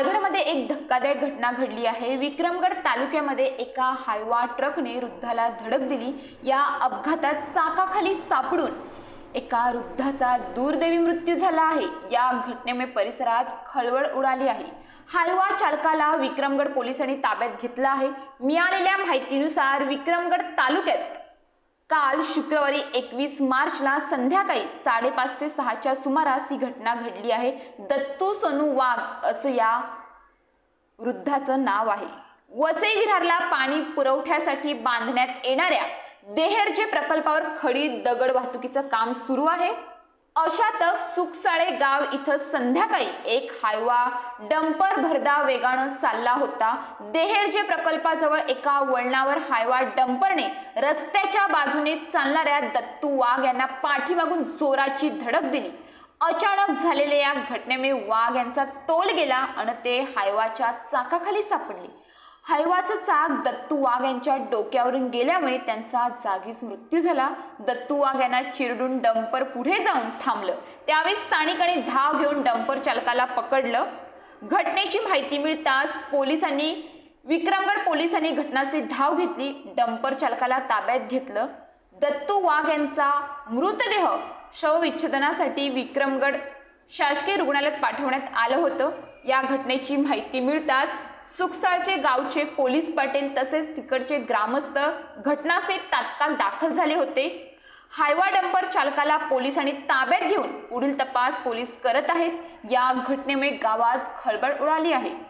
पालघरमध्ये एक धक्कादायक घटना घडली आहे. विक्रमगड तालुक्यामध्ये एका हायवा ट्रकने वृद्धाला धडक दिली. या अपघातात चाकाखाली सापडून एका वृद्धाचा दुर्दैवी मृत्यू झाला आहे. या घटनेमुळे परिसरात खळबळ उडाली आहे. हायवा चालकाला विक्रमगड पोलिसांनी ताब्यात घेतलं आहे. मिळालेल्या माहितीनुसार विक्रमगड तालुक्यात काल शुक्रवारी एकवीस मार्चला संध्याकाळी साडेपाच ते सहाच्या सुमारास ही घटना घडली आहे. दत्तू सोनू वाघ असं या वृद्धाचं नाव आहे. वसई विरारला पाणी पुरवठ्यासाठी बांधण्यात येणाऱ्या देहेरचे प्रकल्पावर खडी दगड वाहतुकीचं काम सुरू आहे. अशातच सुकसाळे गाव इथं संध्याकाळी एक हायवा डंपर भरदा वेगानं चालला होता. देहेरजे प्रकल्पाजवळ एका वळणावर हायवा डंपरने रस्त्याच्या बाजूने चालणाऱ्या दत्तू वाघ यांना पाठीमागून जोराची धडक दिली. अचानक झालेल्या या घटनेमुळे वाघ यांचा तोल गेला आणि ते हायवाच्या चाकाखाली सापडले. हायवाचं चाक दत्तू वाघ यांच्या डोक्यावरून गेल्यामुळे त्यांचा जागीच मृत्यू झाला. दत्तू वाघ यांना चिरडून डंपर पुढे जाऊन थांबलं. त्यावेळी स्थानिकांनी धाव घेऊन डंपर चालकाला पकडलं. घटनेची माहिती मिळताच पोलिसांनी विक्रमगड पोलिसांनी घटनास्थळी धाव घेतली. डंपर चालकाला ताब्यात घेतलं. दत्तू वाघ यांचा मृतदेह शवविच्छेदनासाठी विक्रमगड शासकीय रुग्णालयात पाठवण्यात आलं होतं. या घटनेची माहिती मिळताच सुकसाळचे गावचे पोलीस पाटील तसेच तिकडचे ग्रामस्थ घटनास्थळी तात्काळ दाखल झाले होते. हायवा डंपर चालकाला पोलिसांनी ताब्यात घेऊन पुढील तपास पोलीस करत आहेत. या घटनेमुळे गावात खळबळ उडाली आहे.